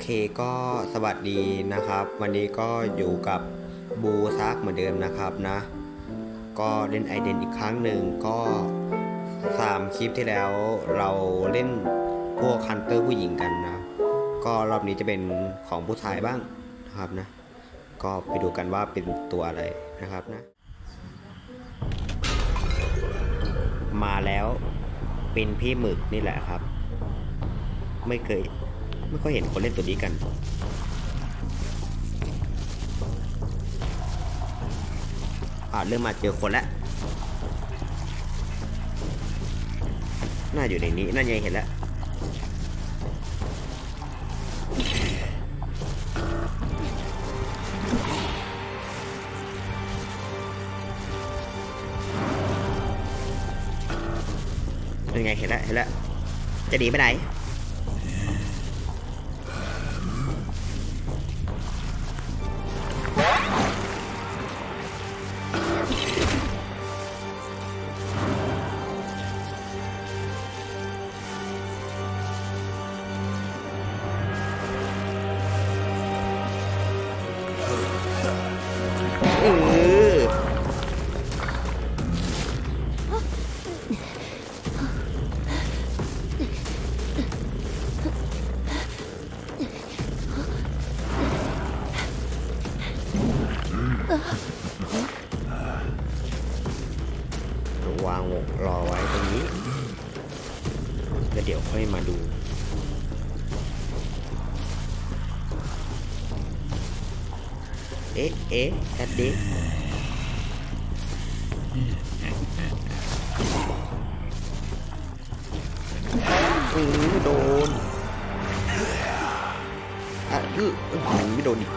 เคก็สวัสดีนะครับ วันนี้ก็อยู่กับบูซักเหมือนเดิมนะครับนะ ก็เล่นไอเดนอีกครั้งหนึ่งก็สามคลิปที่แล้วเราเล่นพวกคันเตอร์ผู้หญิงกันนะ ก็รอบนี้จะเป็นของผู้ชายบ้างนะครับนะ ก็ไปดูกันว่าเป็นตัวอะไรนะครับนะ มาแล้วเป็นพี่หมึกนี่แหละครับ ไม่เคย ไม่ค่อยเห็นคนเล่นตัวนี้กัน อ่าเริ่มมาเจอคนแล้วน่าอยู่ในนี้ น่าจะเห็นแล้ว เป็นไงเห็นแล้ว เห็นแล้ว จะหนีไปไหน วางรอไว้ตรงนี้ แล้วเดี๋ยวค่อยมาดูเอ๊ะเอ๊ะแอดดิอือโดนอะอืออื้อหือไม่โดนอีก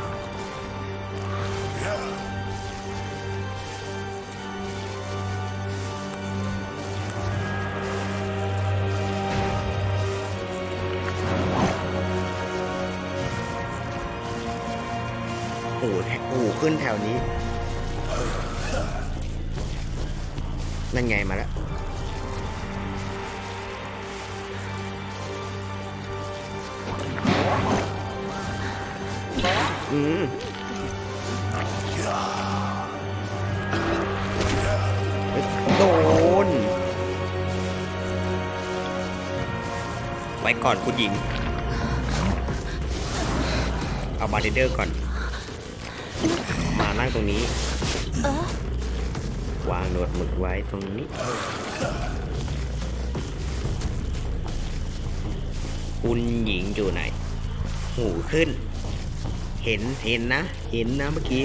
ขึ้นแถวนี้ นั่นไงมาแล้ว อืมโดน ไว้ก่อนคุณหญิง เอาบาร์เดเดอร์ก่อน มานั่งตรงนี้ วางหนวดหมึกไว้ตรงนี้คุณหญิงอยู่ไหน หูขึ้น เห็นเห็นนะ เห็นนะเมื่อกี้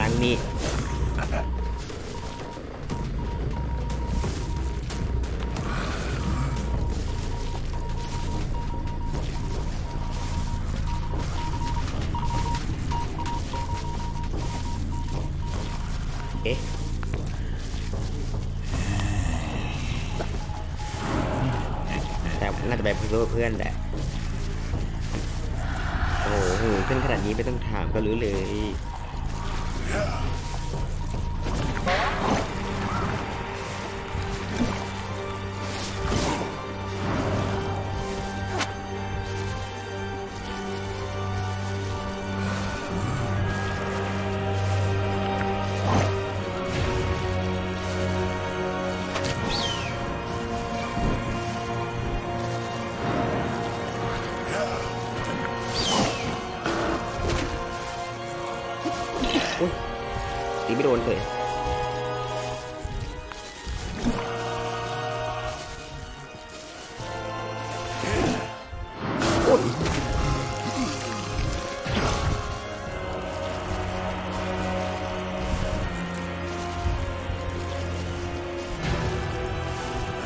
นั่งนี่เอ๊ะแต่น่าจะไปเพื่อเพื่อนแหละโอ้โหขึ้นขนาดนี้ไม่ต้องถามก็รู้เลย อ โดนเลย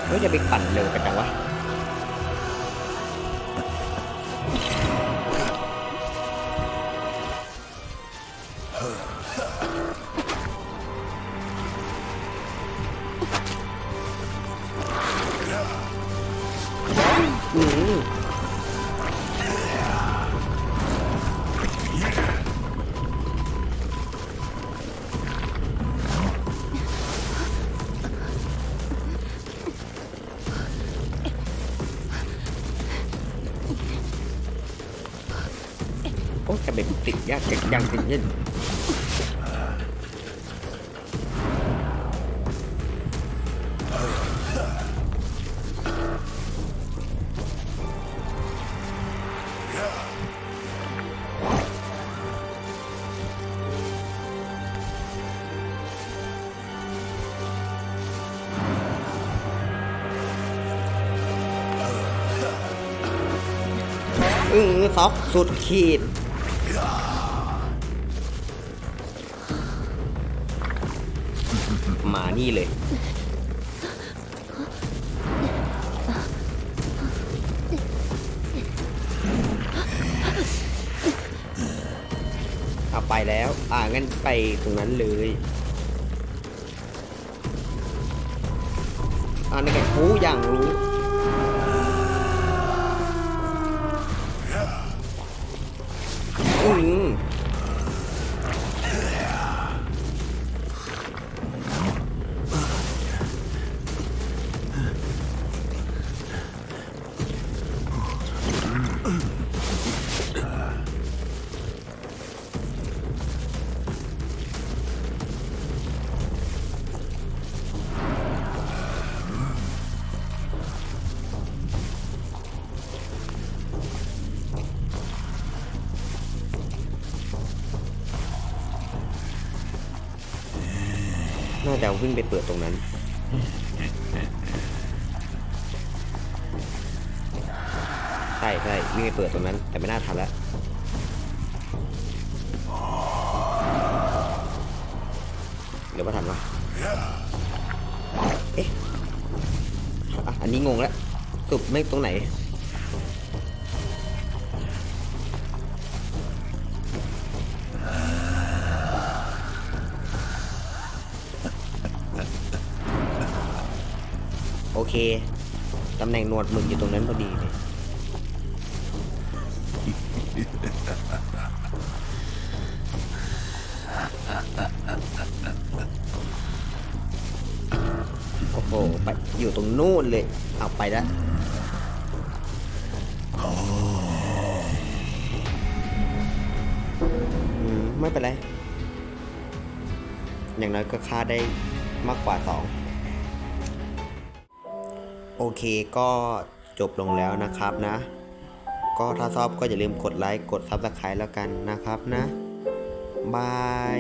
เฮ้ยจะไปปั่นเร็วกันจังวะ โอ้จะเป็นติดยากจังยังจริงยิ่งอือซอกสุดขีด มานี่เลย เอาไปแล้ว อ่างั้นไปตรงนั้นเลยอ่านี่ไงรู้อย่างรู้ น่าจะวิ่งไปเปิดตรงนั้น ใช่ใช่วิ่งไปเปิดตรงนั้น แต่ไม่น่าทันแล้วเดี๋ยวมาทันวะเอ๊ะอันนี้งงแล้วสรุปไม่ตรงไหน เคตำแหน่งหนวดหมึกอยู่ตรงนั้นพอดีเลยโอ้โหไปอยู่ตรงนู่นเลยเอาไปแล้วไม่เป็นไร อย่างน้อยก็ฆ่าได้มากกว่าสอง โอเคก็จบลงแล้วนะครับนะ ก็ถ้าชอบก็อย่าลืมกดไลค์กด Subscribe แล้วกันนะครับนะบาย